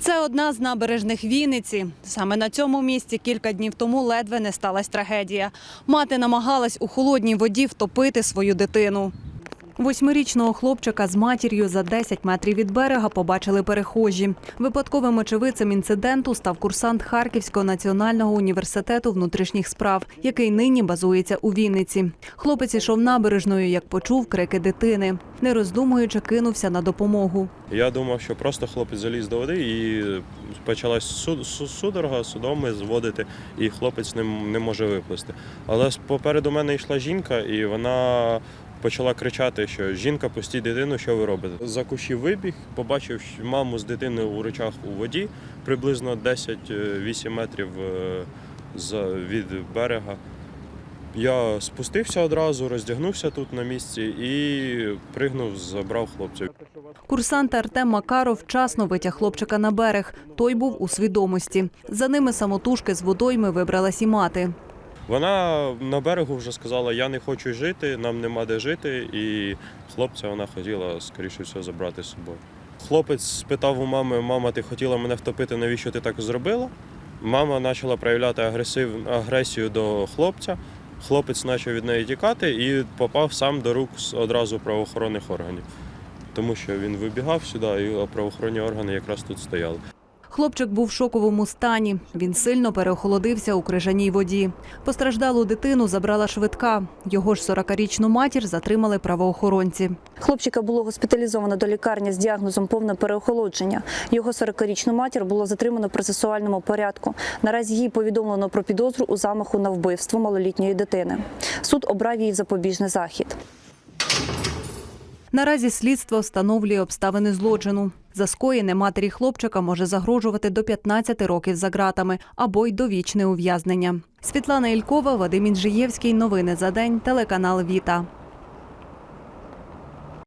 Це одна з набережних Вінниці. Саме на цьому місці кілька днів тому ледве не сталася трагедія. Мати намагалась у холодній воді втопити свою дитину. Восьмирічного хлопчика з матір'ю за 10 метрів від берега побачили перехожі. Випадковим очевидцем інциденту став курсант Харківського національного університету внутрішніх справ, який нині базується у Вінниці. Хлопець ішов набережною, як почув крики дитини. Не роздумуючи, кинувся на допомогу. Я думав, що просто хлопець заліз до води і почалась суд- судорога, судоми зводити, і хлопець не, не може виплисти. Але попереду мене йшла жінка, і вона почала кричати, що жінка, пустіть дитину, що ви робите? За кущів вибіг, побачив маму з дитиною у речах у воді, приблизно 10-8 метрів е, від берега. Я спустився одразу, роздягнувся тут на місці і пригнув, забрав хлопця. Курсант Артем Макаров вчасно витяг хлопчика на берег. Той був у свідомості. За ними самотужки з водойми вибралась і мати. Вона на берегу вже сказала, я не хочу жити, нам нема де жити, і хлопця вона хотіла, скоріше всього, забрати з собою. Хлопець спитав у мами, мама, ти хотіла мене втопити, навіщо ти так зробила? Мама почала проявляти агресив, агресію до хлопця. Хлопець почав від неї тікати і попав сам до рук одразу правоохоронних органів. Тому що він вибігав сюди, і правоохоронні органи якраз тут стояли. Хлопчик був в шоковому стані. Він сильно переохолодився у крижаній воді. Постраждалу дитину забрала швидка. Його ж 40-річну матір затримали правоохоронці. Хлопчика було госпіталізовано до лікарні з діагнозом повне переохолодження. Його 40-річну матір було затримано в процесуальному порядку. Наразі їй повідомлено про підозру у замаху на вбивство малолітньої дитини. Суд обрав їй запобіжний захід. Наразі слідство встановлює обставини злочину. За скоєне матері хлопчика може загрожувати до 15 років за ґратами або й довічне ув'язнення. Світлана Ількова, Вадим Інжиєвський. Новини за день. Телеканал Віта.